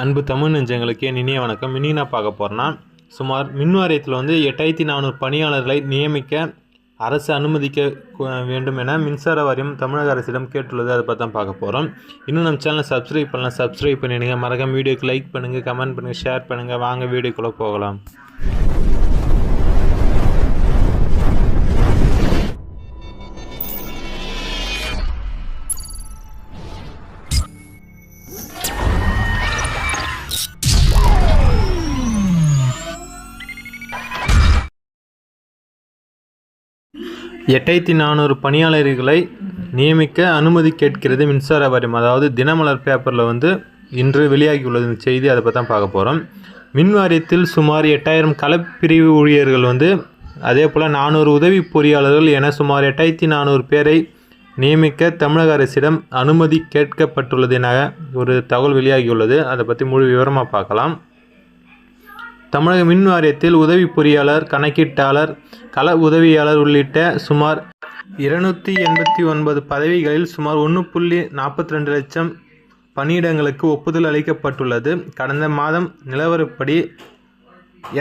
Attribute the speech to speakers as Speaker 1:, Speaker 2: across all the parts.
Speaker 1: அன்பு தமிழ் நெஞ்சங்களுக்கு என் இனிய வணக்கம். இன்னைக்கு நான் பார்க்க போகிறேன்னா சுமார் மின் வாரியத்தில் வந்து எட்டாயிரத்தி நானூறு பணியாளர்களை நியமிக்க அரசு அனுமதிக்க வேண்டும் என மின்சார வாரியம் தமிழக அரசிடம் கேட்டுள்ளது. அதை பற்றி தான் பார்க்க போகிறோம் இன்னும் நம்ம சேனலை சப்ஸ்கிரைப் பண்ணலாம் சப்ஸ்கிரைப் பண்ணிடுங்க. மறக்காம வீடியோக்கு லைக் பண்ணுங்கள் கமெண்ட் பண்ணுங்கள் ஷேர் பண்ணுங்கள் வாங்க வீடியோக்குள்ளே போகலாம். எட்டாயிரத்தி நானூறு பணியாளர்களை நியமிக்க அனுமதி கேட்கிறது மின்சார வாரியம். அதாவது தினமலர் பேப்பரில் வந்து இன்று வெளியாகியுள்ளது. இந்த செய்தி அதை பற்றி தான் பார்க்க போகிறோம் மின் வாரியத்தில் சுமார் எட்டாயிரம் களப்பிரிவு ஊழியர்கள் வந்து அதே போல் நானூறு உதவி பொறியாளர்கள் என சுமார் எட்டாயிரத்தி நானூறு பேரை நியமிக்க தமிழக அரசிடம் அனுமதி கேட்கப்பட்டுள்ளது என ஒரு தகவல் வெளியாகியுள்ளது. அதை பற்றி முழு விவரமாக பார்க்கலாம். தமிழக மின் வாரியத்தில் உதவி பொறியாளர் கணக்கீட்டாளர் கள உதவியாளர் உள்ளிட்ட சுமார் இருநூற்றி எண்பத்தி ஒன்பது பதவிகளில் சுமார் ஒன்று புள்ளி நாற்பத்தி ரெண்டு லட்சம் பணியிடங்களுக்கு ஒப்புதல் அளிக்கப்பட்டுள்ளது. கடந்த மாதம் நிலவரப்படி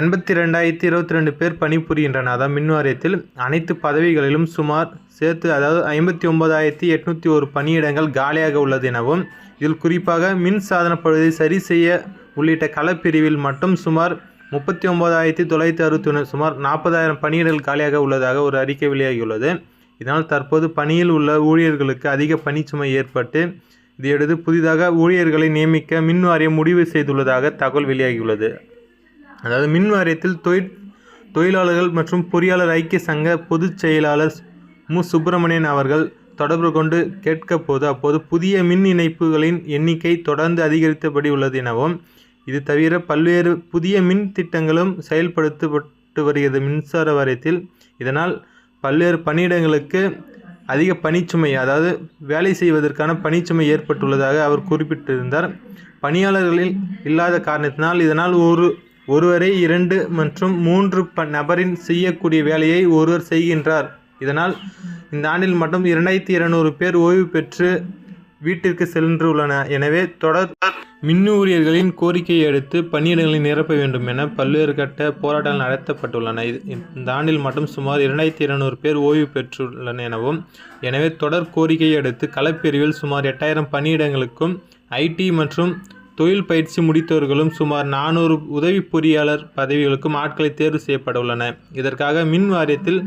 Speaker 1: எண்பத்தி ரெண்டாயிரத்தி இருபத்தி ரெண்டு பேர் பணிபுரிகின்றனர். அதாவது மின் வாரியத்தில் அனைத்து பதவிகளிலும் சுமார் சேர்த்து அதாவது ஐம்பத்தி ஒன்பதாயிரத்தி எட்நூற்றி ஒரு பணியிடங்கள் காலியாக உள்ளது எனவும் இதில் குறிப்பாக மின் சாதன பழுதை சரி செய்ய உள்ளிட்ட களப்பிரிவில் மட்டும் சுமார் முப்பத்தி ஒன்பதாயிரத்தி தொள்ளாயிரத்தி அறுபத்தி ஒன்று சுமார் நாற்பதாயிரம் பணியிடங்கள் காலியாக உள்ளதாக ஒரு அறிக்கை வெளியாகியுள்ளது. இதனால் தற்போது பணியில் உள்ள ஊழியர்களுக்கு அதிக பணிச்சுமை ஏற்பட்டு இதையடுத்து புதிதாக ஊழியர்களை நியமிக்க மின் வாரியம் முடிவு செய்துள்ளதாக தகவல் வெளியாகியுள்ளது. அதாவது மின் வாரியத்தில் தொழிற் தொழிலாளர்கள் மற்றும் பொறியாளர் ஐக்கிய சங்க பொதுச் செயலாளர் மு. சுப்பிரமணியன் அவர்கள் தொடர்பு கொண்டு கேட்க போது அப்போது புதிய மின் இணைப்புகளின் எண்ணிக்கை தொடர்ந்து அதிகரித்தபடி உள்ளது எனவும் இது தவிர பல்வேறு புதிய மின் திட்டங்களும் செயல்படுத்தப்பட்டு வருகிறது மின்சார வாரியத்தில். இதனால் பல்வேறு பணியிடங்களுக்கு அதிக பணிச்சுமை அதாவது வேலை செய்வதற்கான பணிச்சுமை ஏற்பட்டுள்ளதாக அவர் குறிப்பிட்டிருந்தார். பணியாளர்களில் இல்லாத காரணத்தினால் இதனால் ஒரு ஒருவரை இரண்டு மற்றும் மூன்று ப நபரின் செய்யக்கூடிய வேலையை ஒருவர் செய்கின்றார். இதனால் இந்த ஆண்டில் மட்டும் இரண்டாயிரத்தி இருநூறு பேர் ஓய்வு பெற்று வீட்டிற்கு சென்றுள்ளன. எனவே தொடர் மின் ஊழியர்களின் கோரிக்கையை அடுத்து பணியிடங்களை நிரப்ப வேண்டும் என பல்வேறு கட்ட போராட்டங்கள் நடத்தப்பட்டுள்ளன. இது இந்த ஆண்டில் மட்டும் சுமார் இரண்டாயிரத்தி இருநூறு பேர் ஓய்வு பெற்றுள்ளன எனவும் எனவே தொடர் கோரிக்கையை அடுத்து களப்பிரிவில் சுமார் எட்டாயிரம் பணியிடங்களுக்கும் ஐடி மற்றும் தொழில் பயிற்சி முடித்தவர்களும் சுமார் நானூறு உதவி பொறியாளர் பதவிகளுக்கும் ஆட்களை தேர்வு செய்யப்பட உள்ளன. இதற்காக மின் வாரியத்தில்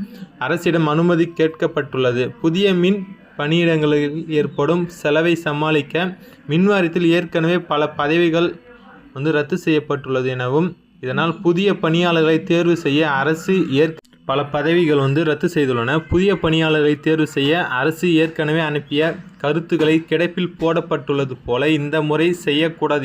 Speaker 1: அரசிடம் அனுமதி கேட்கப்பட்டுள்ளது. புதிய மின் பணியிடங்களில் ஏற்படும் செலவை சமாளிக்க மின்வாரியத்தில் ஏற்கனவே பல பதவிகள் வந்து ரத்து செய்யப்பட்டுள்ளது எனவும் இதனால் புதிய பணியாளர்களை தேர்வு செய்ய அரசு ஏற் பல பதவிகள் வந்து ரத்து செய்துள்ளன. புதிய பணியாளர்களை தேர்வு செய்ய அரசு ஏற்கனவே அனுப்பிய கருத்துக்களை கிடப்பில் போடப்பட்டுள்ளது போல இந்த முறை செய்யக்கூடாது